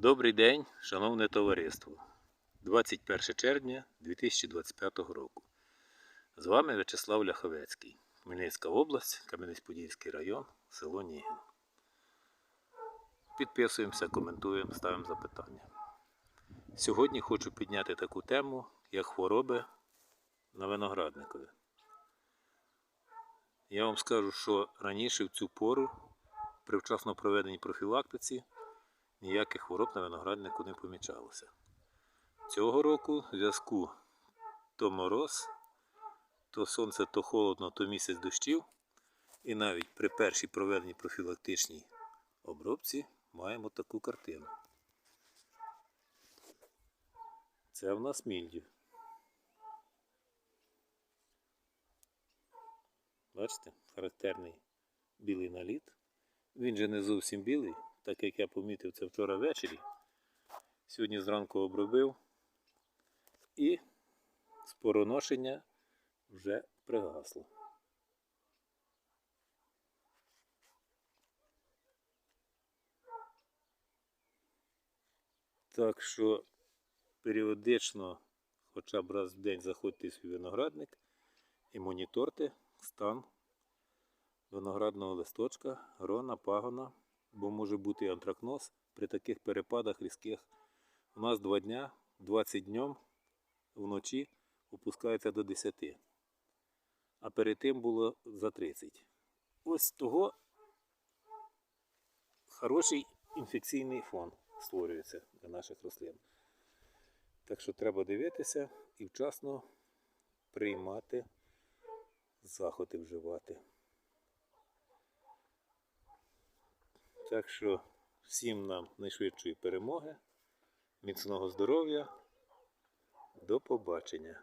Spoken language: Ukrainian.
Добрий день, шановне товариство. 21 червня 2025 року. З вами В'ячеслав Ляховецький, Хмельницька область, Кам'янець-Подільський район, село Нігін. Підписуємося, коментуємо, ставимо запитання. Сьогодні хочу підняти таку тему, як хвороби на виноградникові. Я вам скажу, що раніше в цю пору при вчасно проведеній профілактиці ніяких хвороб на винограднику не помічалося. Цього року в зв'язку то мороз, то сонце, то холодно, то місяць дощів. І навіть при першій проведеній профілактичній обробці маємо таку картину. Це в нас мільдів. Бачите, характерний білий наліт. Він же не зовсім білий, так як я помітив це вчора ввечері. Сьогодні зранку обробив і спороношення вже пригасло. Так що періодично, хоча б раз в день заходьте в виноградник і моніторте стан виноградного листочка, грона, пагона, бо може бути антракноз при таких перепадах різких. У нас два дня, 20 днем вночі опускається до 10. А перед тим було за 30. Ось того хороший інфекційний фон створюється для наших рослин. Так що треба дивитися і вчасно приймати заходи вживати. Так що всім нам найшвидшої перемоги, міцного здоров'я. До побачення.